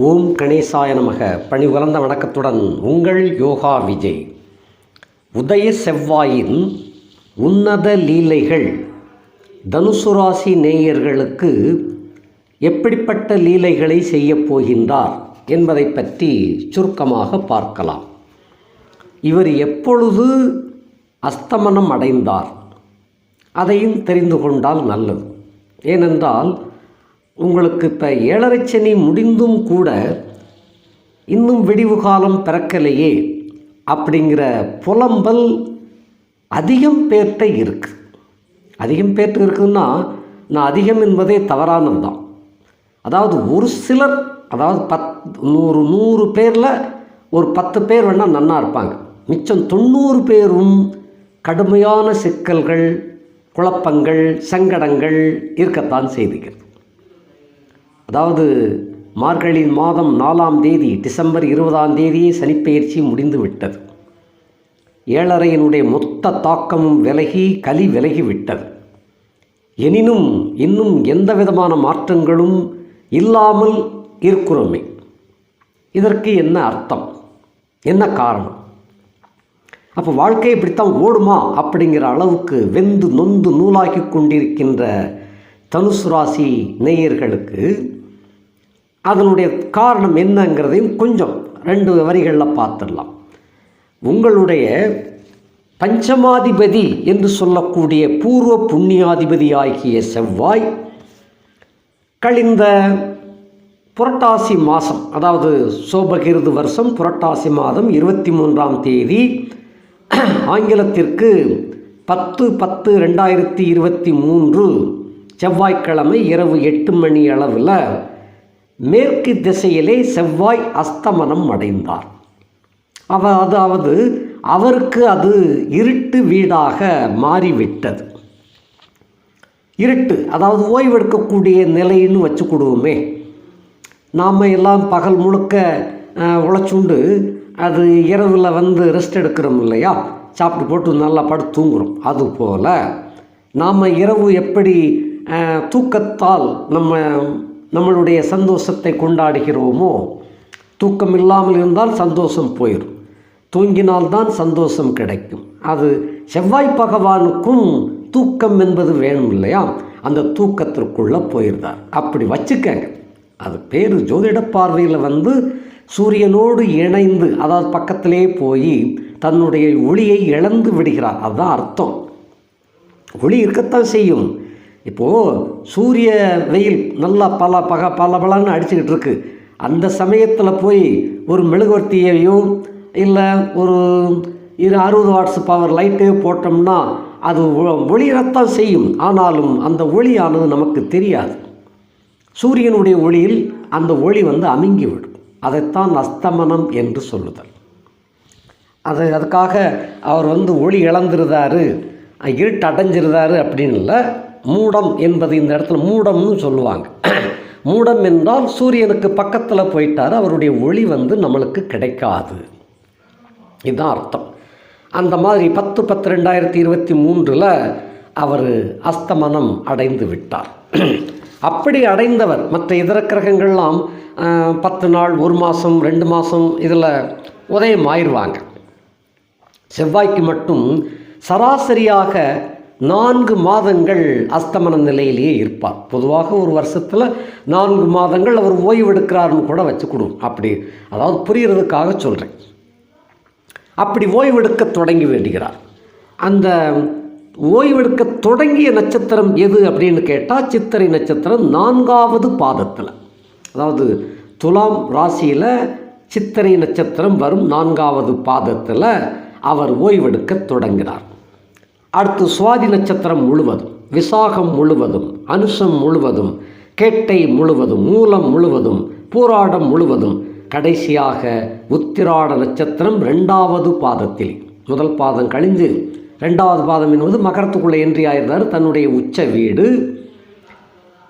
ஓம் கணேசாய நமக. பணி உலர்ந்த வணக்கத்துடன் உங்கள் யோகா விஜய். உதய செவ்வாயின் உன்னத லீலைகள். தனுசு ராசி நேயர்களுக்கு எப்படிப்பட்ட லீலைகளை செய்யப் போகின்றார் என்பதை பற்றி சுருக்கமாக பார்க்கலாம். இவர் எப்பொழுது அஸ்தமனம் அடைந்தார்? அதையும் தெரிந்து கொண்டால் நல்லது. ஏனென்றால் உங்களுக்கு இப்போ ஏழரை சனி முடிந்தும் கூட இன்னும் விடிவு காலம் பிறக்கலையே அப்படிங்கிற புலம்பல் அதிகம் பேர்கிட்ட இருக்கு. அதிகம் பேர்கிட்ட இருக்குதுன்னா நான் அதிகம் என்பதே தவறானது தான் அதாவது ஒரு சிலர் அதாவது பத் நூறு நூறு பேரில் ஒரு பத்து பேர் வேணால் நன்னா இருப்பாங்க. மிச்சம் தொண்ணூறு பேரும் கடுமையான சிக்கல்கள் குழப்பங்கள் சங்கடங்கள் இருக்கத்தான் செய்துகிறது அதாவது மார்கழி மாதம் நாலாம் தேதி டிசம்பர் இருபதாம் தேதியே சனிப்பெயர்ச்சி முடிந்து விட்டது ஏழரையினுடைய மொத்த தாக்கமும் விலகி கலி விலகி விட்டது எனினும் இன்னும் எந்த விதமான மாற்றங்களும் இல்லாமல் இருக்கிறோமே. இதற்கு என்ன அர்த்தம்? என்ன காரணம்? அப்போ வாழ்க்கை இப்படித்தான் ஓடுமா அப்படிங்கிற அளவுக்கு வெந்து நொந்து நூலாகி கொண்டிருக்கின்ற தனுசு ராசி நேயர்களுக்கு அதனுடைய காரணம் என்னங்கிறதையும் கொஞ்சம் ரெண்டு வரிகளில் பார்த்துடலாம். உங்களுடைய பஞ்சமாதிபதி என்று சொல்லக்கூடிய பூர்வ புண்ணியாதிபதி ஆகிய செவ்வாய் கழிந்த புரட்டாசி மாதம் அதாவது சோபகிருது வருஷம் புரட்டாசி மாதம் இருபத்தி மூன்றாம் தேதி ஆங்கிலத்திற்கு பத்து பத்து ரெண்டாயிரத்தி இருபத்தி மூன்று செவ்வாய்க்கிழமை இரவு எட்டு மணி அளவில் மேற்கு திசையிலே செவ்வாய் அஸ்தமனம் அடைந்தார். அவ அதாவது அவருக்கு அது இருட்டு வீடாக மாறிவிட்டது. இருட்டு அதாவது ஓய்வெடுக்கக்கூடிய நிலைன்னு வச்சுக்கிடுவோமே. நாம் எல்லாம் பகல் முழுக்க உழைச்சுண்டு அது இரவில் வந்து ரெஸ்ட் எடுக்கிறோம் இல்லையா? சாப்பிட்டு போட்டு நல்லா படுத்து தூங்குறோம். அதுபோல் நாம் இரவு எப்படி தூக்கத்தால் நம்ம நம்மளுடைய சந்தோஷத்தை கொண்டாடுகிறோமோ? தூக்கம் இல்லாமல் இருந்தால் சந்தோஷம் போயிடும் தூங்கினால்தான் சந்தோஷம் கிடைக்கும். அது செவ்வாய் பகவானுக்கும் தூக்கம் என்பது வேணும் இல்லையா? அந்த தூக்கத்திற்குள்ளே போயிருந்தார். அப்படி வச்சுக்கங்க. அது பேர் ஜோதிட பார்வையில் வந்து சூரியனோடு இணைந்து அதாவது பக்கத்திலே போய் தன்னுடைய ஒளியை இழந்து விடுகிறார். அதுதான் அர்த்தம். ஒளி இருக்கத்தான் செய்யும். இப்போது சூரிய வெயில் நல்லா பல பக பல பலன்னு அடிச்சுக்கிட்டு இருக்கு. அந்த சமயத்தில் போய் ஒரு மெழுகுவர்த்தியையோ இல்லை ஒரு இரு அறுபது வாட்ஸ் பவர் லைட்டே போட்டோம்னா அது ஒளிரத்தான் செய்யும். ஆனாலும் அந்த ஒளியானது நமக்கு தெரியாது. சூரியனுடைய ஒளியில் அந்த ஒளி வந்து அமுங்கிவிடும். அதைத்தான் அஸ்தமனம் என்று சொல்லுதல். அது அதுக்காக அவர் வந்து ஒளி இழந்துருந்தாரு. இருட்டு அடைஞ்சிருந்தாரு அப்படின்னு இல்லை. மூடம் என்பது இந்த இடத்துல மூடம்னு சொல்லுவாங்க. மூடம் என்றால் சூரியனுக்கு பக்கத்தில் போயிட்டார் அவருடைய ஒளி வந்து நம்மளுக்கு கிடைக்காது. இதுதான் அர்த்தம். அந்த மாதிரி பத்து பத்து ரெண்டாயிரத்தி இருபத்தி மூன்றில் அவர் அஸ்தமனம் அடைந்து விட்டார். அப்படி அடைந்தவர் மற்ற இதர கிரகங்கள்லாம் பத்து நாள் ஒரு மாதம் ரெண்டு மாதம் இதில் உதயம் ஆயிடுவாங்க செவ்வாய்க்கு மட்டும் சராசரியாக நான்கு மாதங்கள் அஸ்தமன நிலையிலேயே இருப்பார். பொதுவாக ஒரு வருஷத்தில் நான்கு மாதங்கள் அவர் ஓய்வெடுக்கிறாருன்னு கூட வச்சுக்கிடுவோம். அப்படி அதாவது புரிகிறதுக்காக சொல்கிறேன் அப்படி ஓய்வெடுக்க தொடங்கி வேண்டுகிறார் அந்த ஓய்வெடுக்க தொடங்கிய நட்சத்திரம் எது அப்படின்னு கேட்டால் சித்திரை நட்சத்திரம் நான்காவது பாதத்தில். அதாவது துலாம் ராசியில் சித்திரை நட்சத்திரம் வரும் நான்காவது பாதத்தில் அவர் ஓய்வெடுக்க தொடங்கினார் அடுத்து சுவாதி நட்சத்திரம் முழுவதும் விசாகம் முழுவதும் அனுசம் முழுவதும் கேட்டை முழுவதும் மூலம் முழுவதும் பூராடம் முழுவதும் கடைசியாக உத்திராட நட்சத்திரம் ரெண்டாவது பாதத்தில். முதல் பாதம் கழிஞ்சு ரெண்டாவது பாதம் என்பது மகரத்துக்குள்ளே என்றியாயிருந்தார் தன்னுடைய உச்ச வீடு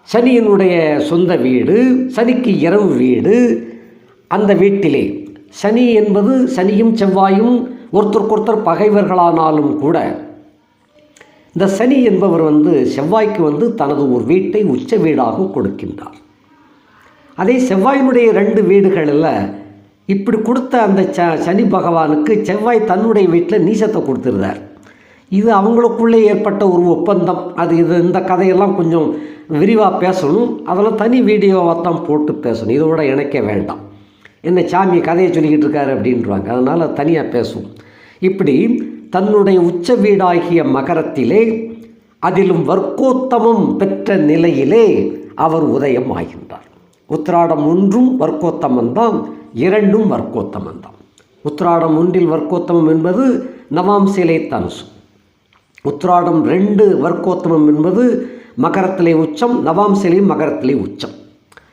சனியினுடைய சொந்த வீடு சனிக்கு இரவு வீடு. அந்த வீட்டிலே சனி என்பது சனியும் செவ்வாயும் ஒருத்தருக்கொருத்தர் பகைவர்களானாலும் கூட இந்த சனி என்பவர் வந்து செவ்வாய்க்கு வந்து தனது ஒரு வீட்டை உச்ச வீடாக கொடுக்கின்றார். அதே செவ்வாயினுடைய ரெண்டு வீடுகளில் இப்படி கொடுத்த அந்த ச சனி பகவானுக்கு செவ்வாய் தன்னுடைய வீட்டில் நீசத்தை கொடுத்துருந்தார். இது அவங்களுக்குள்ளே ஏற்பட்ட ஒரு ஒப்பந்தம். அது இது இந்த கதையெல்லாம் கொஞ்சம் விரிவாக பேசணும். அதெல்லாம் தனி வீடியோவாக தான் போட்டு பேசணும். இதோட இணைக்க வேண்டாம். என்ன சாமி கதையை சொல்லிக்கிட்டு இருக்காரு அப்படின்றாங்க. அதனால் தனியாக பேசுவோம். இப்படி தன்னுடைய உச்ச வீடாகிய மகரத்திலே அதிலும் வர்க்கோத்தமம் பெற்ற நிலையிலே அவர் உதயம் ஆகின்றார் உத்திராடம் ஒன்றும் வர்க்கோத்தமம் தான் இரண்டும் வர்க்கோத்தமம் தான். உத்திராடம் ஒன்றில் வர்க்கோத்தமம் என்பது நவாம்சிலே தனுசு. உத்திராடம் ரெண்டு வர்க்கோத்தமம் என்பது மகரத்திலே உச்சம் நவாம்சிலே மகரத்திலே உச்சம்.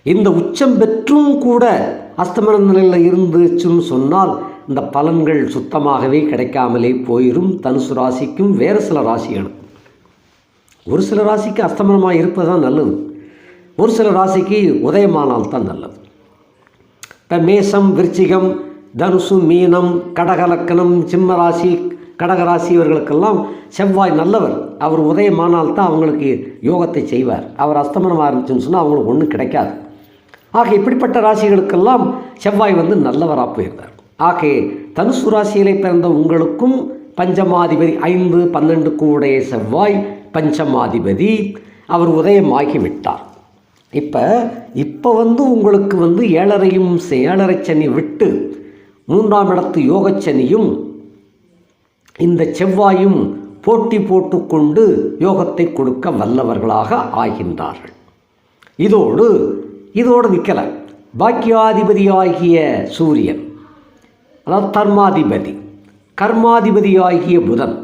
இந்த உச்சம் பெற்றும் கூட அஸ்தமன நிலையில் இருந்துச்சுன்னு சொன்னால் இந்த பலன்கள் சுத்தமாகவே கிடைக்காமலே போயிடும் தனுசு ராசிக்கும் வேறு சில ராசிகளுக்கும் ஒரு சில ராசிக்கு அஸ்தமனமாக இருப்பது தான் நல்லது. ஒரு சில ராசிக்கு உதயமானால் தான் நல்லது. இப்போ மேசம் விருச்சிகம் தனுசு மீனம் கடகலக்கணம் சிம்ம ராசி கடகராசி இவர்களுக்கெல்லாம் செவ்வாய் நல்லவர். அவர் உதயமானால் தான் அவங்களுக்கு யோகத்தை செய்வார். அவர் அஸ்தமனமாக இருந்துச்சுன்னு சொன்னால் அவங்களுக்கு ஒன்றும் கிடைக்காது. ஆக இப்படிப்பட்ட ராசிகளுக்கெல்லாம் செவ்வாய் வந்து நல்லவராக போயிருந்தார். ஆகே தனுசு ராசியிலே பிறந்த உங்களுக்கும் பஞ்சமாதிபதி ஐந்து பன்னெண்டுக்கு உடைய செவ்வாய் பஞ்சமாதிபதி. அவர் உதயமாகிவிட்டார். இப்போ இப்போ வந்து உங்களுக்கு வந்து ஏழரையும் ஏழரை சனி விட்டு மூன்றாம் இடத்து யோகச்சனியும் இந்த செவ்வாயும் போட்டி போட்டுக்கொண்டு யோகத்தை கொடுக்க வல்லவர்களாக ஆகின்றார்கள். இதோடு இதோடு நிற்கலை பாக்கியாதிபதியாகிய சூரியன். அதாவது தர்மாதிபதி கர்மாதிபதியாகிய புதன்.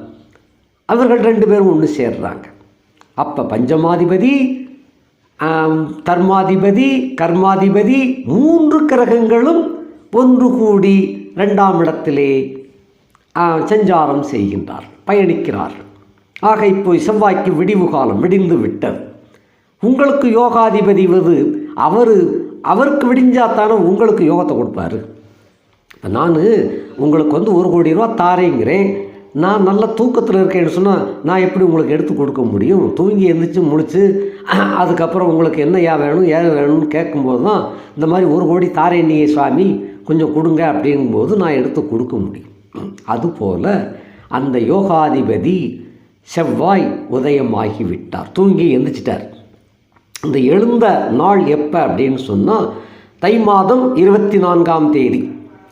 அவர்கள் ரெண்டு பேரும் ஒன்று சேர்றாங்க. அப்போ பஞ்சமாதிபதி தர்மாதிபதி கர்மாதிபதி மூன்று கிரகங்களும் ஒன்று கூடி ரெண்டாம் இடத்திலே சஞ்சாரம் செய்கின்றார் பயணிக்கிறார்கள் ஆக இப்போ செவ்வாய்க்கு விடிவு காலம் விடிந்து விட்டது. உங்களுக்கு யோகாதிபதி வது அவர் அவருக்கு விடிஞ்சாத்தானே உங்களுக்கு யோகத்தை கொடுப்பாரு. நான் உங்களுக்கு வந்து ஒரு கோடி ரூபா தாரேங்கிறேன். நான் நல்ல தூக்கத்தில் இருக்கேன்னு சொன்னால் நான் எப்படி உங்களுக்கு எடுத்து கொடுக்க முடியும்? தூங்கி எழுந்திரிச்சு முழிச்சு அதுக்கப்புறம் உங்களுக்கு என்ன ஏன் வேணும் ஏன் வேணும்னு கேட்கும்போது தான் இந்த மாதிரி ஒரு கோடி தாரேன் நீ சுவாமி கொஞ்சம் கொடுங்க அப்படிங்கும்போது நான் எடுத்து கொடுக்க முடியும். அதுபோல் அந்த யோகாதிபதி செவ்வாய் உதயமாகி விட்டார். தூங்கி எழுந்திரிச்சிட்டார் இந்த எழுந்த நாள் எப்போ அப்படின்னு சொன்னால் தை மாதம் இருபத்தி நான்காம் தேதி.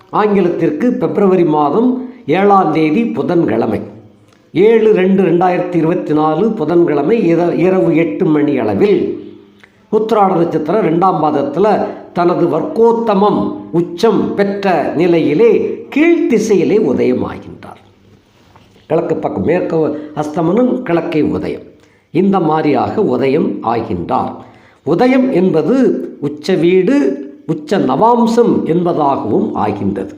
ஆங்கிலத்திற்கு பிப்ரவரி மாதம் ஏழாம் தேதி புதன்கிழமை. ஏழு ரெண்டு ரெண்டாயிரத்தி இருபத்தி நாலு புதன்கிழமை இர இரவு எட்டு மணி அளவில் உத்திராட நட்சத்திரம் ரெண்டாம் பாதத்தில் தனது வர்க்கோத்தமம் உச்சம் பெற்ற நிலையிலே கீழ்த்திசையிலே உதயமாகின்றார். கிழக்கு பக்கம் மேற்கு அஸ்தமனம் கிழக்கே உதயம். இந்த மாதிரியாக உதயம் ஆகின்றார். உதயம் என்பது உச்ச வீடு உச்ச நவாம்சம் என்பதாகவும் ஆகின்றது.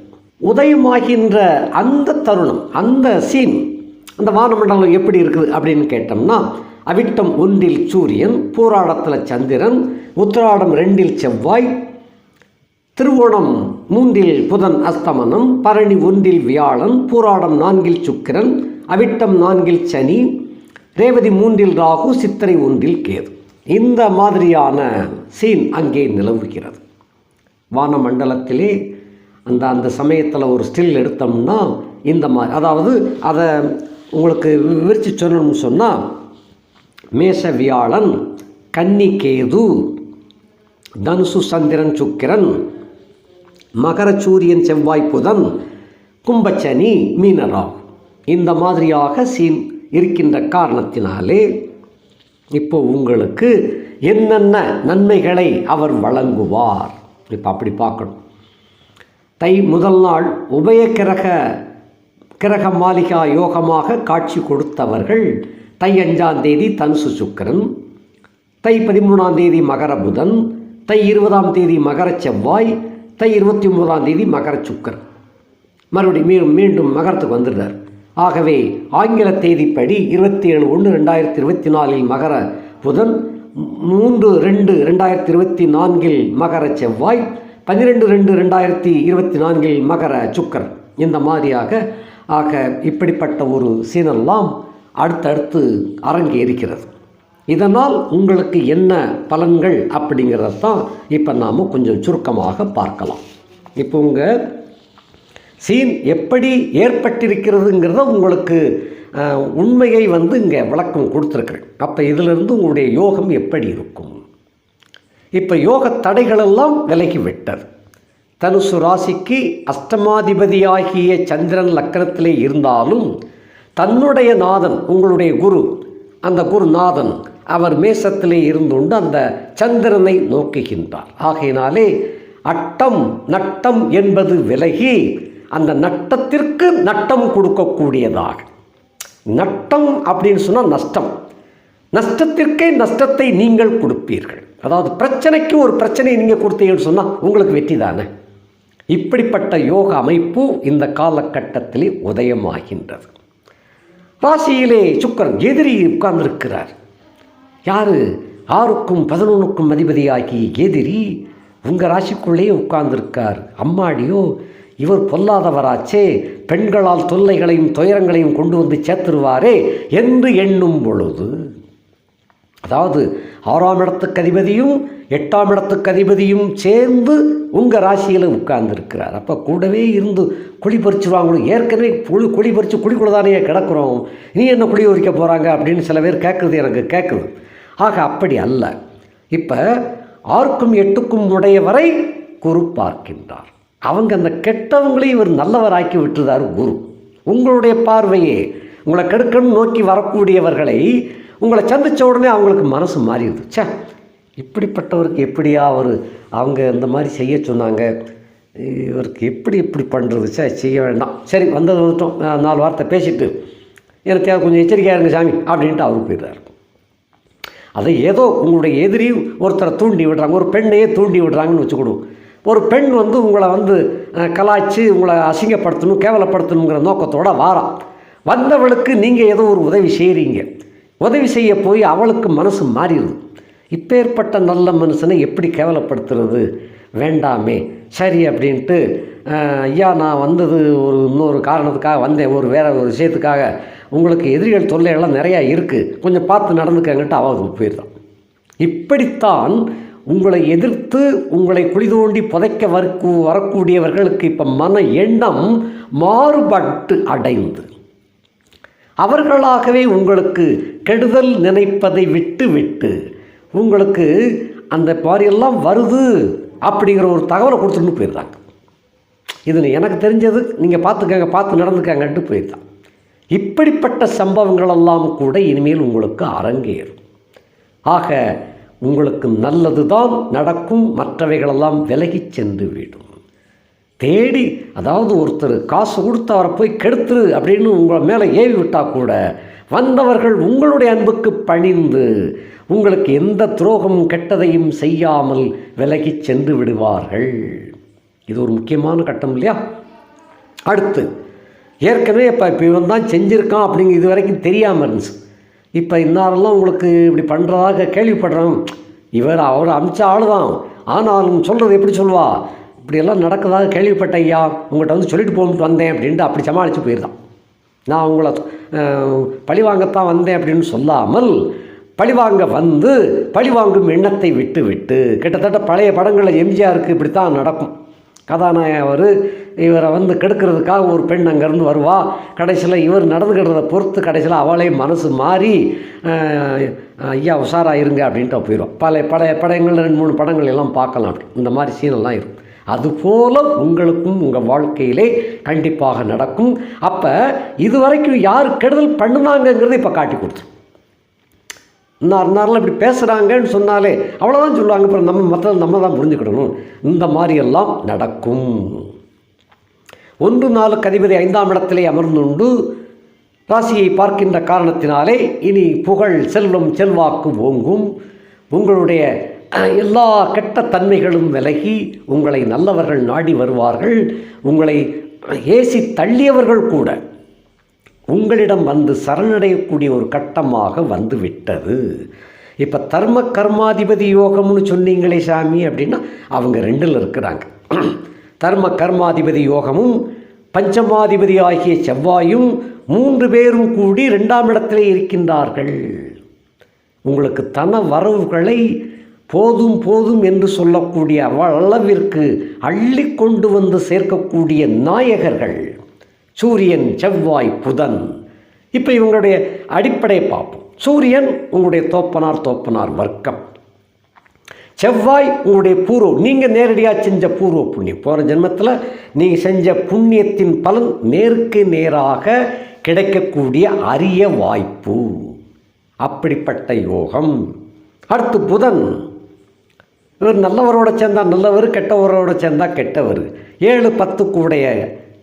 உதயமாகின்ற அந்த தருணம் அந்த சீன் அந்த வானமண்டலம் எப்படி இருக்குது அப்படின்னு கேட்டோம்னா அவிட்டம் ஒன்றில் சூரியன் பூராடத்தில் சந்திரன் உத்திராடம் ரெண்டில் செவ்வாய் திருவோணம் மூன்றில் புதன் அஸ்தமனம் பரணி ஒன்றில் வியாழன் பூராடம் நான்கில் சுக்கிரன் அவிட்டம் நான்கில் சனி ரேவதி மூன்றில் ராகு சித்திரை ஒன்றில் கேது. இந்த மாதிரியான சீன் அங்கே நிலவுகிறது. வானமண்டலத்திலே அந்த அந்த சமயத்தில் ஒரு ஸ்டில் எடுத்தோம்னா இந்த மாதிரி அதாவது அதை உங்களுக்கு விரித்து சொல்லணும்னு சொன்னால் மேஷ வியாழன் கன்னிகேது தனுசு சந்திரன் சுக்கிரன் மகர சூரியன் செவ்வாய் புதன் கும்பச்சனி மீனராம். இந்த மாதிரியாக சீன் இருக்கின்ற காரணத்தினாலே இப்போ உங்களுக்கு என்னென்ன நன்மைகளை அவர் வழங்குவார்? இப்போ அப்படி பார்க்கணும். தை முதல் நாள் உபய கிரக கிரக மாளிகா யோகமாக காட்சி கொடுத்தவர்கள் தை அஞ்சாம் தேதி தனுசு சுக்கரன் தை பதிமூணாம் தேதி மகர புதன் தை இருபதாம் தேதி மகர செவ்வாய் தை இருபத்தி ஒன்பதாம் தேதி மகர சுக்கரன். மறுபடியும் மீண்டும் மீண்டும் மகரத்துக்கு வந்துடுறார். ஆகவே ஆங்கில தேதிப்படி இருபத்தி ஏழு ஒன்று ரெண்டாயிரத்தி இருபத்தி நாலில் மகர புதன் மூன்று ரெண்டு ரெண்டாயிரத்தி இருபத்தி நான்கில் மகர செவ்வாய் பன்னிரெண்டு ரெண்டு ரெண்டாயிரத்தி இருபத்தி நான்கில் மகர சுக்கர் இந்த மாதிரியாக ஆக இப்படிப்பட்ட ஒரு சீனெல்லாம் அடுத்தடுத்து அரங்கேறுகிறது. இதனால் உங்களுக்கு என்ன பலன்கள் அப்படிங்கிறத தான் இப்போ நாம் கொஞ்சம் சுருக்கமாக பார்க்கலாம். இப்போ உங்கள் சீன் எப்படி ஏற்பட்டிருக்கிறதுங்கிறத உங்களுக்கு உண்மையை வந்து இங்கே விளக்கம் கொடுத்துருக்குறேன். அப்போ இதிலிருந்து உங்களுடைய யோகம் எப்படி இருக்கும்? இப்போ யோக தடைகளெல்லாம் விலகி விட்டது. தனுசு ராசிக்கு அஷ்டமாதிபதியாகிய சந்திரன் லக்கணத்திலே இருந்தாலும் தன்னுடைய நாதன் உங்களுடைய குரு அந்த குருநாதன் அவர் மேசத்திலே இருந்துண்டு அந்த சந்திரனை நோக்குகின்றார். ஆகையினாலே அட்டம் நட்டம் என்பது விலகி அந்த நட்டத்திற்கு நட்டம் கொடுக்கக்கூடியதாக நட்டம் அப்படின்னு சொன்னால் நஷ்டம். நஷ்டத்திற்கே நஷ்டத்தை நீங்கள் கொடுப்பீர்கள். அதாவது பிரச்சனைக்கு ஒரு பிரச்சனையை நீங்கள் கொடுத்தீங்கன்னு சொன்னால் உங்களுக்கு வெற்றி தானே? இப்படிப்பட்ட யோக அமைப்பு இந்த காலகட்டத்திலே உதயமாகின்றது. ராசியிலே சுக்கரன் எதிரி உட்கார்ந்திருக்கிறார். யார்? ஆறுக்கும் பதினொன்றுக்கும் அதிபதியாகி எதிரி உங்கள் ராசிக்குள்ளேயே உட்கார்ந்திருக்கார். அம்மாடியோ இவர் பொல்லாதவராச்சே. பெண்களால் தொல்லைகளையும் துயரங்களையும் கொண்டு வந்து சேர்த்துருவாரே என்று எண்ணும் பொழுது. அதாவது ஆறாம் இடத்துக்கு அதிபதியும் எட்டாம் இடத்துக்கு அதிபதியும் சேர்ந்து உங்கள் ராசியில் உட்கார்ந்துருக்கிறார். அப்போ கூடவே இருந்து குழி பறிச்சுருவாங்களோ? ஏற்கனவே குழி குழி பறித்து குழிக்குள்ள தானே கிடக்கிறோம். நீ என்ன குழி உரிக்க போகிறாங்க அப்படின்னு சில பேர் கேட்குறது எனக்கு கேட்குது ஆக அப்படி அல்ல. இப்போ ஆறுக்கும் எட்டுக்கும் உடையவரை குரு பார்க்கின்றார். அவங்க அந்த கெட்டவங்களையும் இவர் நல்லவராக்கி விட்டுறார் குரு. உங்களுடைய பார்வையே உங்களை கெடுக்கணும் நோக்கி வரக்கூடியவர்களை உங்களை சந்தித்த உடனே அவங்களுக்கு மனசு மாறிடுது. சே இப்படிப்பட்டவருக்கு எப்படியா அவர் அவங்க இந்த மாதிரி செய்ய சொன்னாங்க? இவருக்கு எப்படி இப்படி பண்ணுறது சே செய்ய வேண்டாம். சரி வந்தது வந்துட்டோம். நாலு வார்த்தை பேசிட்டு எனக்கு தேவை கொஞ்சம் எச்சரிக்கையாக இருங்க சாமி அப்படின்ட்டு அவர் போயிடுறாரு. அதை ஏதோ உங்களுடைய எதிரி ஒருத்தரை தூண்டி விடுறாங்க ஒரு பெண்ணையே தூண்டி விடுறாங்கன்னு வச்சுக்கிடுவோம் ஒரு பெண் வந்து உங்களை வந்து கலாய்ச்சி உங்களை அசிங்கப்படுத்தணும் கேவலப்படுத்தணுங்கிற நோக்கத்தோடு வாரா. வந்தவளுக்கு நீங்கள் ஏதோ ஒரு உதவி செய்கிறீங்க உதவி செய்ய போய் அவளுக்கு மனசு மாறிடுது. இப்பேற்பட்ட நல்ல மனுஷனை எப்படி கேவலப்படுத்துறது? வேண்டாமே. சரி அப்படின்ட்டு ஐயா நான் வந்தது ஒரு இன்னொரு காரணத்துக்காக வந்தேன். ஒரு வேற ஒரு விஷயத்துக்காக. உங்களுக்கு எதிரிகள் தொல்லைகள்லாம் நிறையா இருக்குது கொஞ்சம் பார்த்து நடந்துக்கங்கிட்டு அவள் போயிடுறான் இப்படித்தான் உங்களை எதிர்த்து உங்களை குழி தோண்டி புதைக்க வரக்கு வரக்கூடியவர்களுக்கு இப்போ மன எண்ணம் மாறுபட்டு அடைந்து. அவர்களாகவே உங்களுக்கு கெடுதல் நினைப்பதை விட்டு விட்டு உங்களுக்கு அந்த மாதிரியெல்லாம் வருது அப்படிங்கிற ஒரு தகவலை கொடுத்துட்டு போயிருந்தாங்க இது எனக்கு தெரிஞ்சது நீங்கள் பார்த்துக்கங்க பார்த்து நடந்துக்காங்கன்ட்டு போயிருந்தான் இப்படிப்பட்ட சம்பவங்களெல்லாம் கூட இனிமேல் உங்களுக்கு அரங்கேறும். ஆக உங்களுக்கு நல்லது தான் நடக்கும் மற்றவைகளெல்லாம் விலகிச் சென்று விடும். தேடி அதாவது ஒருத்தர் காசு கொடுத்து அவரை போய் கெடுத்துரு அப்படின்னு உங்களை மேலே ஏவி விட்டால் கூட வந்தவர்கள் உங்களுடைய அன்புக்கு பணிந்து உங்களுக்கு எந்த துரோகமும் கெட்டதையும் செய்யாமல் விலகிச் சென்று விடுவார்கள். இது ஒரு முக்கியமான கட்டம் இல்லையா? அடுத்து ஏற்கனவே இப்போ இப்போ இவன் தான் செஞ்சுருக்கான் அப்படிங்க இது வரைக்கும் தெரியாமல் இருந்துச்சு. இப்போ இன்னாரெல்லாம் உங்களுக்கு இப்படி பண்ணுறதாக கேள்விப்படுறோம். இவர் அவர் அமிச்ச ஆள் தான் ஆனாலும் சொல்கிறது எப்படி சொல்லுவா? இப்படியெல்லாம் நடக்கிறதாக கேள்விப்பட்ட ஐயா உங்கள்கிட்ட வந்து சொல்லிட்டு போகணுட்டு வந்தேன் அப்படின்ட்டு அப்படி சமாளித்து போயிருந்தான் நான் உங்களை பழி பழிவாங்கத்தான் வந்தேன் அப்படின்னு சொல்லாமல் பழிவாங்க வந்து பழிவாங்கும் எண்ணத்தை விட்டு விட்டு கிட்டத்தட்ட பழைய படங்களில் எம்ஜிஆருக்கு இப்படித்தான் நடக்கும். கதாநாயகன் அவர் இவரை வந்து கெடுக்கிறதுக்காக ஒரு பெண் அங்கேருந்து வருவா. கடைசியில் இவர் நடந்துக்கிறத பொறுத்து கடைசியில் அவளே மனசு மாறி ஐயா உஷாராக இருங்க அப்படின்ட்டு போயிடும். பழைய பழைய படங்கள் ரெண்டு மூணு படங்கள் எல்லாம் பார்க்கலாம் அப்படி. இந்த மாதிரி சீனெல்லாம் இருக்கும் அதுபோல உங்களுக்கும் உங்கள் வாழ்க்கையிலே கண்டிப்பாக நடக்கும். அப்போ இதுவரைக்கும் யார் கெடுதல் பண்ணுனாங்கங்கிறத இப்போ காட்டி கொடுத்துரும். இன்னார் இப்படி பேசுகிறாங்கன்னு சொன்னாலே அவ்வளோதான் சொல்லுவாங்க. அப்புறம் நம்ம மற்ற நம்ம தான் புரிஞ்சுக்கிடணும். இந்த மாதிரியெல்லாம் நடக்கும். ஒன்று நாளுக்கு அதிபதி ஐந்தாம் இடத்திலே அமர்ந்துண்டு ராசியை பார்க்கின்ற காரணத்தினாலே இனி புகழ் செல்வம் செல்வாக்கு ஓங்கும். உங்களுடைய எல்லா கெட்ட தன்மைகளும் விலகி உங்களை நல்லவர்கள் நாடி வருவார்கள். உங்களை ஏசி தள்ளியவர்கள் கூட உங்களிடம் வந்து சரணடையக்கூடிய ஒரு கட்டமாக வந்துவிட்டது. இப்போ தர்ம கர்மாதிபதி யோகம்னு சொன்னீங்களே சாமி அப்படின்னா அவங்க ரெண்டில் இருக்கிறாங்க. தர்ம கர்மாதிபதி யோகமும் பஞ்சமாதிபதி ஆகிய செவ்வாயும் மூன்று பேரும் கூடி ரெண்டாம் இடத்திலே இருக்கின்றார்கள். உங்களுக்கு தன வரவுகளை போதும் போதும் என்று சொல்லக்கூடிய அளவிற்கு அள்ளி கொண்டு வந்து சேர்க்கக்கூடிய நாயகர்கள். சூரியன் செவ்வாய் புதன். இப்போ இவங்களுடைய அடிப்படையை பார்ப்போம். சூரியன் உங்களுடைய தோப்பனார் தோப்பனார் வர்க்கம். செவ்வாய் உங்களுடைய பூர்வம் நீங்கள் நேரடியாக செஞ்ச பூர்வ புண்ணியம். போகிற ஜென்மத்தில் நீங்கள் செஞ்ச புண்ணியத்தின் பலன் நேருக்கு நேராக கிடைக்கக்கூடிய அரிய வாய்ப்பு. அப்படிப்பட்ட யோகம். அடுத்து புதன். இவர் நல்லவரோட சேர்ந்தால் நல்லவர் கெட்டவரோட சேர்ந்தால் கெட்டவர். ஏழு பத்துக்குடைய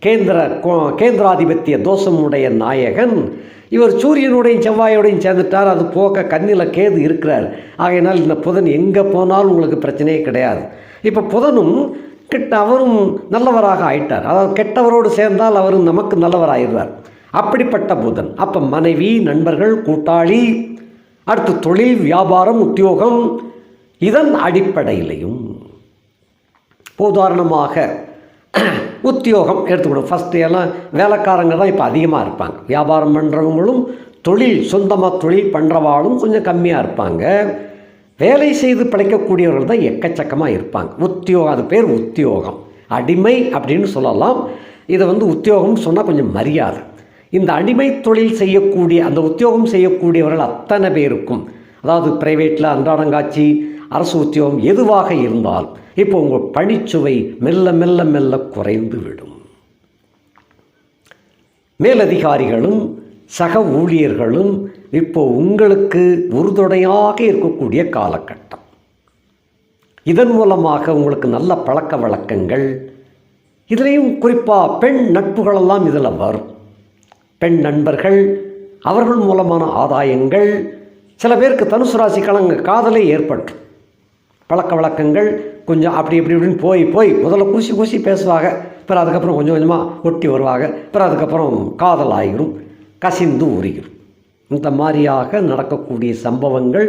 கேந்திர கோ- கேந்திராதிபத்திய தோஷமுடைய நாயகன். இவர் சூரியனுடையும் செவ்வாயோடையும் சேர்ந்துட்டார். அது போக கண்ணில் கேது இருக்கிறார். ஆகையினால் இந்த புதன் எங்கே போனாலும் உங்களுக்கு பிரச்சனையே கிடையாது. இப்போ புதனும் கிட்ட அவரும் நல்லவராக ஆயிட்டார். அதாவது கெட்டவரோடு சேர்ந்தால் அவரும் நமக்கு நல்லவராயிடுவார். அப்படிப்பட்ட புதன். அப்போ மனைவி நண்பர்கள் கூட்டாளி அடுத்து தொழில் வியாபாரம் உத்தியோகம் இதன் அடிப்படையிலையும் உதாரணமாக உத்தியோகம் எடுத்துக்கணும். ஃபஸ்ட்டு எல்லாம் வேலைக்காரங்க தான் இப்போ அதிகமாக இருப்பாங்க. வியாபாரம் பண்ணுறவங்களும் தொழில் சொந்தமாக தொழில் பண்ணுறவாளும் கொஞ்சம் கம்மியாக இருப்பாங்க. வேலை செய்து பிழைக்கக்கூடியவர்கள் தான் எக்கச்சக்கமாக இருப்பாங்க. உத்தியோகம் அது பேர் உத்தியோகம். அடிமை அப்படின்னு சொல்லலாம். இதை வந்து உத்தியோகம்னு சொன்னால் கொஞ்சம் மரியாதை. இந்த அடிமை தொழில் செய்யக்கூடிய அந்த உத்தியோகம் செய்யக்கூடியவர்கள் அத்தனை பேருக்கும். அதாவது பிரைவேட்டில் அன்றாடங்காட்சி அரசு உத்தியோகம் எதுவாக இருந்தால் இப்போ உங்கள் பணிச்சுவை மெல்ல மெல்ல மெல்ல குறைந்து விடும். மேலதிகாரிகளும் சக ஊழியர்களும் இப்போ உங்களுக்கு உறுதுணையாக இருக்கக்கூடிய காலகட்டம். இதன் மூலமாக உங்களுக்கு நல்ல பழக்க வழக்கங்கள் இதுலேயும் குறிப்பாக பெண் நட்புகளெல்லாம் இதில் வரும். பெண் நண்பர்கள் அவர்கள் மூலமான ஆதாயங்கள் சில பேருக்கு தனுசு ராசி கலங்க காதலே ஏற்பட்டு பழக்க வழக்கங்கள் கொஞ்சம் அப்படி இப்படி இப்படின்னு போய் போய் முதல்ல கூசி கூசி பேசுவாங்க. பிற அதுக்கப்புறம் கொஞ்சம் கொஞ்சமாக ஒட்டி வருவாங்க. பிற அதுக்கப்புறம் காதல் ஆகிரும். கசிந்து உரியும் இந்த மாதிரியாக நடக்கக்கூடிய சம்பவங்கள்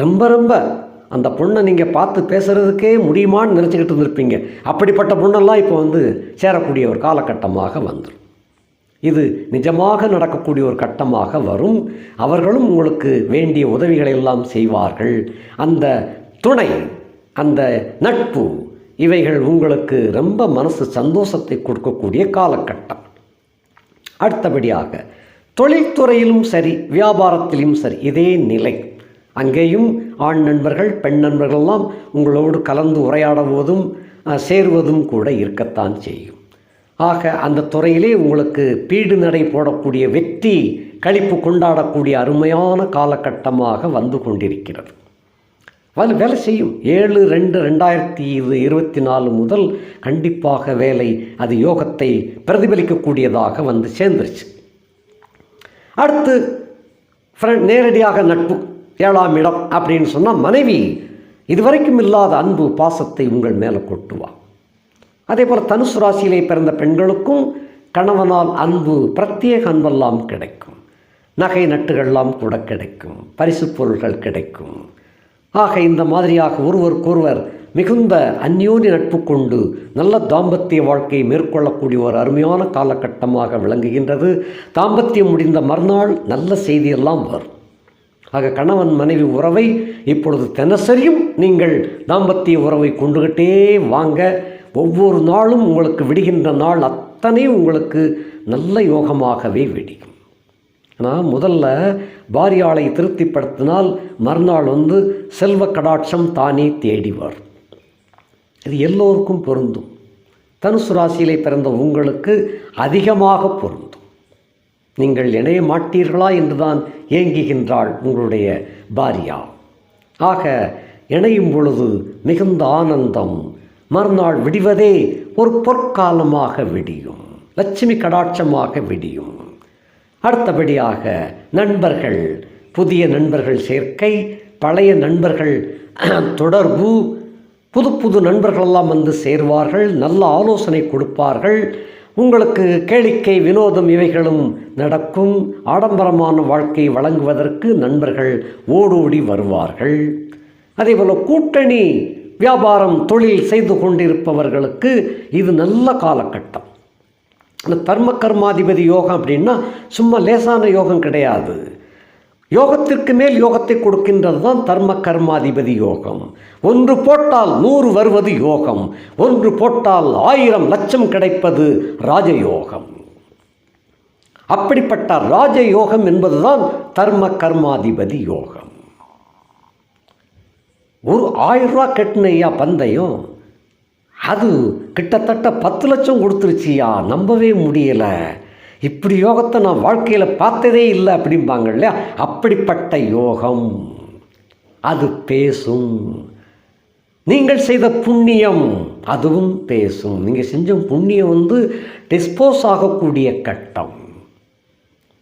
ரொம்ப ரொம்ப அந்த பொண்ணை நீங்கள் பார்த்து பேசுகிறதுக்கே முடியுமான்னு நினச்சிக்கிட்டு இருந்திருப்பீங்க. அப்படிப்பட்ட பொண்ணெல்லாம் இப்போ வந்து சேரக்கூடிய ஒரு காலகட்டமாக வந்துடும் இது நிஜமாக நடக்கக்கூடிய ஒரு கட்டமாக வரும். அவர்களும் உங்களுக்கு வேண்டிய உதவிகளை எல்லாம் செய்வார்கள். அந்த துணை அந்த நட்பு இவைகள் உங்களுக்கு ரொம்ப மனசு சந்தோஷத்தை கொடுக்கக்கூடிய காலகட்டம். அடுத்தபடியாக தொழில்துறையிலும் சரி வியாபாரத்திலும் சரி இதே நிலை. அங்கேயும் ஆண் நண்பர்கள் பெண் நண்பர்கள்லாம் உங்களோடு கலந்து உரையாடுவதும் சேருவதும் கூட இருக்கத்தான் செய்யும். ஆக அந்த துறையிலே உங்களுக்கு பீடு நடை போடக்கூடிய வெற்றி களிப்பு கொண்டாடக்கூடிய அருமையான காலகட்டமாக வந்து கொண்டிருக்கிறது. அதில் வேலை செய்யும். ஏழு ரெண்டு ரெண்டாயிரத்தி இது இருபத்தி நாலு முதல் கண்டிப்பாக வேலை அது யோகத்தை பிரதிபலிக்கக்கூடியதாக வந்து சேர்ந்துருச்சு. அடுத்து ஃப்ரெண்ட் நேரடியாக நட்பு ஏழாம் இடம் அப்படின்னு சொன்னால் மனைவி இதுவரைக்கும் இல்லாத அன்பு பாசத்தை உங்கள் மேலே கொட்டுவா அதே போல் தனுசு ராசியிலே பிறந்த பெண்களுக்கும் கணவனால் அன்பு பிரத்யேக அன்பெல்லாம் கிடைக்கும். நகை நட்டுகள்லாம் கூட கிடைக்கும். பரிசு பொருள்கள் கிடைக்கும். ஆக இந்த மாதிரியாக ஒருவருக்கொருவர் மிகுந்த அந்யோன்ய நட்பு கொண்டு நல்ல தாம்பத்திய வாழ்க்கையை மேற்கொள்ளக்கூடிய ஒரு அருமையான காலகட்டமாக விளங்குகின்றது. தாம்பத்தியம் முடிந்த மறுநாள் நல்ல செய்தியெல்லாம் வரும். ஆக கணவன் மனைவி உறவை இப்பொழுது தினசரியும் நீங்கள் தாம்பத்திய உறவை கொண்டுகிட்டே வாங்க. ஒவ்வொரு நாளும் உங்களுக்கு விடுகின்ற நாள் அத்தனை உங்களுக்கு நல்ல யோகமாகவே விடியும். ஆனால் முதல்ல பாரியாளை திருப்திப்படுத்தினால் மறுநாள் வந்து செல்வ கடாட்சம் தானே தேடிவார். இது எல்லோருக்கும் பொருந்தும். தனுசு ராசியிலே பிறந்த உங்களுக்கு அதிகமாக பொருந்தும். நீங்கள் இணைய மாட்டீர்களா என்றுதான் ஏங்குகின்றாள் உங்களுடைய பாரியா. ஆக இணையும் பொழுது மிகுந்த ஆனந்தம் மறுநாள் விடிவதே ஒரு பொற்காலமாக விடியும். லட்சுமி கடாட்சமாக விடியும். அடுத்தபடியாக நண்பர்கள் புதிய நண்பர்கள் சேர்க்கை பழைய நண்பர்கள் தொடர்பு புது புது நண்பர்களெல்லாம் வந்து சேர்வார்கள் நல்ல ஆலோசனை கொடுப்பார்கள். உங்களுக்கு கேளிக்கை வினோதம் இவைகளும் நடக்கும். ஆடம்பரமான வாழ்க்கை வழங்குவதற்கு நண்பர்கள் ஓடோடி வருவார்கள். அதேபோல் கூட்டணி வியாபாரம் தொழில் செய்து கொண்டிருப்பவர்களுக்கு இது நல்ல காலகட்டம். இந்த தர்ம கர்மாதிபதி யோகம் அப்படின்னா சும்மா லேசான யோகம் கிடையாது. யோகத்திற்கு மேல் யோகத்தை கொடுக்கின்றது தான் தர்ம கர்மாதிபதி யோகம். ஒன்று போட்டால் நூறு வருவது யோகம். ஒன்று போட்டால் ஆயிரம் லட்சம் கிடைப்பது ராஜயோகம். அப்படிப்பட்ட ராஜயோகம் என்பதுதான் தர்ம கர்மாதிபதி யோகம். ஒரு ஆயிரம் ரூபா கட்டினையா பந்தயம் அது கிட்டத்தட்ட பத்து லட்சம் கொடுத்துருச்சியா? நம்பவே முடியலை. இப்படி யோகத்தை நான் வாழ்க்கையில் பார்த்ததே இல்லை அப்படிம்பாங்க இல்லையா? அப்படிப்பட்ட யோகம். அது பேசும். நீங்கள் செய்த புண்ணியம் அதுவும் பேசும். நீங்கள் செஞ்ச புண்ணியம் வந்து டிஸ்போஸ் ஆகக்கூடிய கட்டம்.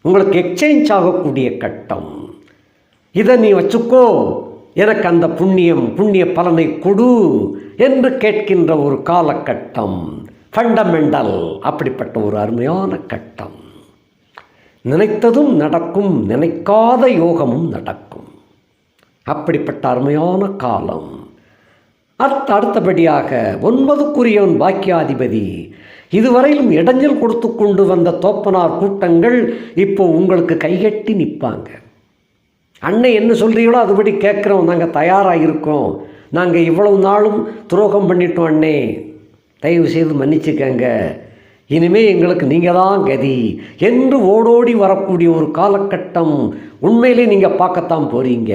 உங்களுக்கு எக்ஸ்சேஞ்ச் ஆகக்கூடிய கட்டம். இதை நீ வச்சுக்கோ. எனக்கு அந்த புண்ணியம் புண்ணிய பலனை கொடு. என்று கேட்கின்ற ஒரு காலகட்டம் ஃபண்டமெண்டல் அப்படிப்பட்ட ஒரு அருமையான கட்டம். நினைத்ததும் நடக்கும் நினைக்காத யோகமும் நடக்கும். அப்படிப்பட்ட அருமையான காலம். அடுத்த அடுத்தபடியாக ஒன்பதுக்குரியவன் பாக்கியாதிபதி இதுவரையிலும் இடைஞ்சல் கொடுத்து கொண்டு வந்த தோப்பனார் கூட்டங்கள் இப்போ உங்களுக்கு கைகட்டி நிற்பாங்க. அன்னை என்ன சொல்கிறீங்களோ அதுபடி கேட்குறோம் நாங்கள் தயாராக இருக்கோம். நாங்கள் இவ்வளவு நாளும் துரோகம் பண்ணிட்டோம் அண்ணே. தயவு செய்து மன்னிச்சுக்கங்க. இனிமே எங்களுக்கு நீங்கள் தான் கதி. என்று ஓடோடி வரக்கூடிய ஒரு காலகட்டம் உண்மையிலே நீங்கள் பார்க்கத்தான் போகிறீங்க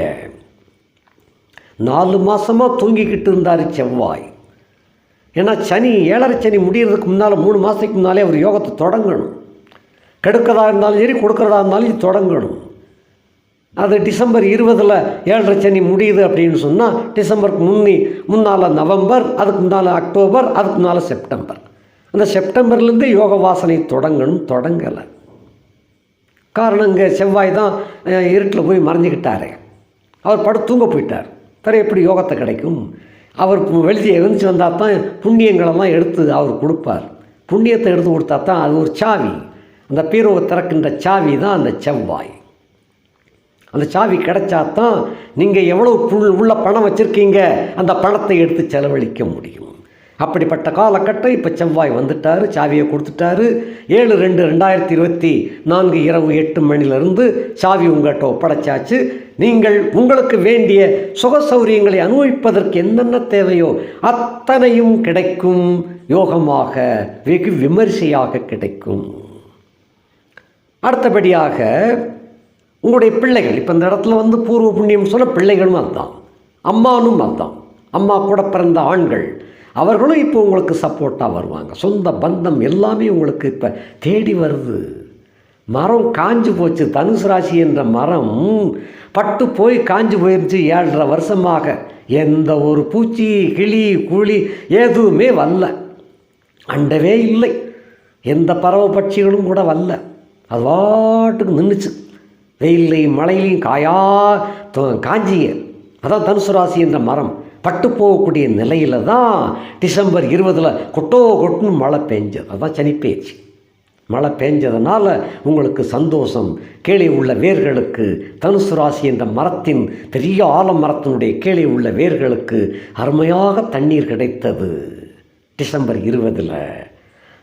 நாலு மாதமாக தூங்கிக்கிட்டு இருந்தார் செவ்வாய். ஏன்னா சனி ஏழரை சனி முடியறதுக்கு முன்னால் மூணு மாதத்துக்கு முன்னாலே அவர் யோகத்தை தொடங்கணும். கெடுக்கிறதா இருந்தாலும் சரி கொடுக்குறதா இருந்தாலும் தொடங்கணும். அது டிசம்பர் இருபதில் ஏழரை சனி முடியுது அப்படின்னு சொன்னால் டிசம்பருக்கு முன்னி முன்னால் நவம்பர் அதுக்கு முன்னால் அக்டோபர் அதுக்கு முன்னால் செப்டம்பர். அந்த செப்டம்பர்லேருந்து யோக வாசனை தொடங்கணும் தொடங்கலை. காரணம் இங்கே செவ்வாய் தான் இருட்டில் போய் மறைஞ்சிக்கிட்டாரு. அவர் படு தூங்க போயிட்டார். பிற எப்படி யோகத்தை கிடைக்கும்? அவர் வெளியே எழுந்துச்சு வந்தால் தான் புண்ணியங்களெல்லாம் எடுத்து அவர் கொடுப்பார். புண்ணியத்தை எடுத்து கொடுத்தா தான் அது ஒரு சாவி. அந்த பீரோவை திறக்கின்ற சாவி தான் அந்த செவ்வாய். அந்த சாவி கிடைச்சா தான் நீங்கள் எவ்வளோ புல் உள்ள பணம் வச்சுருக்கீங்க அந்த பணத்தை எடுத்து செலவழிக்க முடியும். அப்படிப்பட்ட காலகட்டம் இப்போ செவ்வாய் வந்துட்டார் சாவியை கொடுத்துட்டாரு. ஏழு ரெண்டு ரெண்டாயிரத்தி இருபத்தி நான்கு இரவு எட்டு மணிலிருந்து சாவி உங்கள்கிட்ட ஒப்படைச்சாச்சு. நீங்கள் உங்களுக்கு வேண்டிய சுக சௌரியங்களை அனுபவிப்பதற்கு என்னென்ன தேவையோ அத்தனையும் கிடைக்கும் யோகமாக வெகு விமரிசையாக கிடைக்கும். அடுத்தபடியாக உங்களுடைய பிள்ளைகள் இப்போ இந்த இடத்துல வந்து பூர்வ புண்ணியம் சொன்ன பிள்ளைகளும் அதுதான். அம்மானும் அதுதான். அம்மா கூட பிறந்த ஆண்கள் அவர்களும் இப்போ உங்களுக்கு சப்போர்ட்டாக வருவாங்க. சொந்த பந்தம் எல்லாமே உங்களுக்கு இப்போ தேடி வருது. மரம் காஞ்சு போச்சு. தனுசு ராசி என்ற மரம் பட்டு போய் காஞ்சு போயிருச்சு ஏழரை வருஷமாக. எந்த ஒரு பூச்சி கிளி குழி எதுவுமே வரல அண்டவே இல்லை. எந்த பறவை பட்சிகளும் கூட வரல அது வாட்டுக்கு நின்றுச்சு வெயிலையும் மழையிலையும் காயா காஞ்சிய. அதான் தனுசு ராசி என்ற மரம். பட்டு போகக்கூடிய நிலையில தான் டிசம்பர் இருபதில் கொட்டோ கொட்டுன்னு மழை பெஞ்சது. அதான் சனி பேச்சு. மழை பெஞ்சதுனால உங்களுக்கு சந்தோஷம். கீழே உள்ள வேர்களுக்கு தனுசு ராசி என்ற மரத்தின் பெரிய ஆலமரத்தினுடைய கீழே உள்ள வேர்களுக்கு அருமையாக தண்ணீர் கிடைத்தது. டிசம்பர் இருபதில்.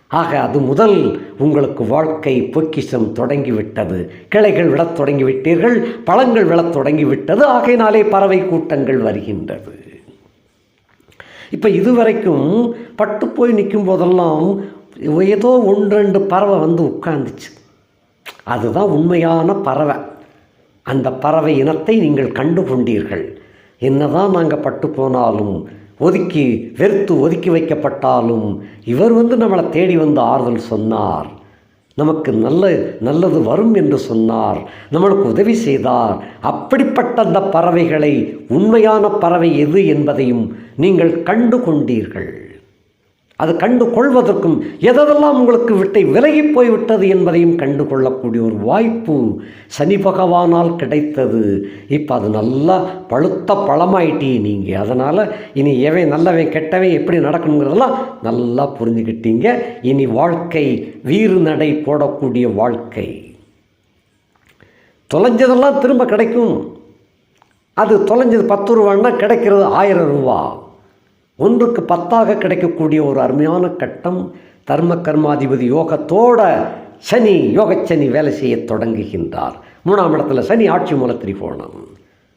ஆக அது முதல் உங்களுக்கு வாழ்க்கை பொக்கிஷம் தொடங்கிவிட்டது. கிளைகள் விழத் தொடங்கிவிட்டீர்கள் பழங்கள் விழத் தொடங்கிவிட்டது. ஆகையினாலே பறவை கூட்டங்கள் வருகின்றது. இப்போ இதுவரைக்கும் பட்டு போய் நிற்கும் போதெல்லாம் ஏதோ ஒன்று ரெண்டு பறவை வந்து உட்கார்ந்துச்சு. அதுதான் உண்மையான பறவை. அந்த பறவை இனத்தை நீங்கள் கண்டு கொண்டீர்கள் என்னதான் நாங்கள் பட்டு போனாலும் ஒதுக்கி வெறுத்து ஒதுக்கி வைக்கப்பட்டாலும் இவர் வந்து நம்மளை தேடி வந்து ஆறுதல் சொன்னார். நமக்கு நல்ல நல்லது வரும் என்று சொன்னார். நம்மளுக்கு உதவி செய்தார். அப்படிப்பட்ட அந்த பறவைகளை உண்மையான பறவை எது என்பதையும் நீங்கள் கண்டு கொண்டீர்கள். அது கண்டு கொள்வதற்கும் எதெல்லாம் உங்களுக்கு விட்டை விலகி போய்விட்டது என்பதையும் கண்டு கொள்ளக்கூடிய ஒரு வாய்ப்பு சனி பகவானால் கிடைத்தது. இப்போ அது நல்லா பழுத்த பழமாயிட்டீ நீங்கள் அதனால் இனி எவன் நல்லவன் கெட்டவன் எப்படி நடக்கணுங்கிறதெல்லாம் நல்லா புரிஞ்சுக்கிட்டீங்க. இனி வாழ்க்கை வீறு நடை போடக்கூடிய வாழ்க்கை. தொலைஞ்சதெல்லாம் திரும்ப கிடைக்கும். அது தொலைஞ்சது பத்து ரூபான்னா கிடைக்கிறது ஆயிரம் ரூபா. ஒன்றுக்கு பத்தாக கிடைக்கக்கூடிய ஒரு அருமையான கட்டம் தர்ம கர்மாதிபதி யோகத்தோட சனி யோகச்சனி வேலை செய்ய தொடங்குகின்றார். மூணாம் இடத்துல சனி ஆட்சி மூல திரிகோணம்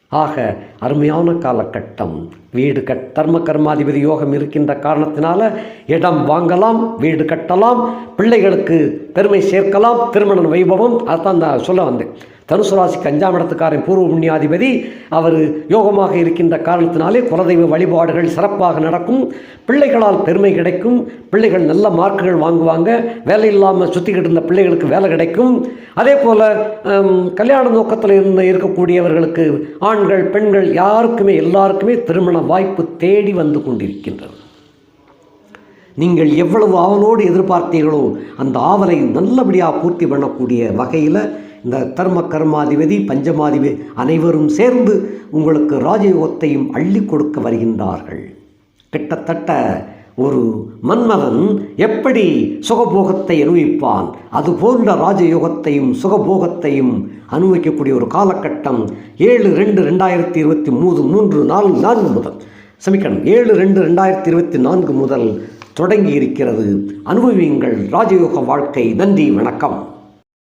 ஆக அருமையான காலகட்டம். வீடு கட் தர்ம கர்மாதிபதி யோகம் இருக்கின்ற காரணத்தினால இடம் வாங்கலாம் வீடு கட்டலாம் பிள்ளைகளுக்கு பெருமை சேர்க்கலாம் திருமண வைபவம் அதான் நான் சொல்ல வந்தேன். தனுசு ராசிக்கு அஞ்சாம் இடத்துக்காரன் பூர்வ புண்ணியாதிபதி. அவர் யோகமாக இருக்கின்ற காரணத்தினாலே குலதெய்வ வழிபாடுகள் சிறப்பாக நடக்கும். பிள்ளைகளால் பெருமை கிடைக்கும். பிள்ளைகள் நல்ல மார்க்குகள் வாங்குவாங்க. வேலை இல்லாமல் சுற்றிக்கிட்டு இருந்த பிள்ளைகளுக்கு வேலை கிடைக்கும். அதே போல் கல்யாண நோக்கத்தில் இருந்து இருக்கக்கூடியவர்களுக்கு ஆண்கள் பெண்கள் யாருக்குமே எல்லாருக்குமே திருமண வாய்ப்பு தேடி வந்து கொண்டிருக்கின்றது. நீங்கள் எவ்வளவு ஆவலோடு எதிர்பார்த்தீர்களோ அந்த ஆவலை நல்லபடியாக பூர்த்தி பண்ணக்கூடிய வகையில் இந்த தர்ம கர்மாதிபதி பஞ்சமாதிபதி அனைவரும் சேர்ந்து உங்களுக்கு ராஜயோகத்தையும் அள்ளி கொடுக்க வருகின்றார்கள். கிட்டத்தட்ட ஒரு மன்மதன் எப்படி சுகபோகத்தை அனுபவிப்பான்? அது போன்ற ராஜயோகத்தையும் சுகபோகத்தையும் அனுபவிக்கக்கூடிய ஒரு காலகட்டம் ஏழு ரெண்டு ரெண்டாயிரத்தி இருபத்தி மூணு மூன்று நான்கு நான்கு முதல். சமிக்கணும். ஏழு ரெண்டு ரெண்டாயிரத்தி இருபத்தி நான்கு முதல் தொடங்கி இருக்கிறது. அனுபவியுங்கள் ராஜயோக வாழ்க்கை. நன்றி வணக்கம்.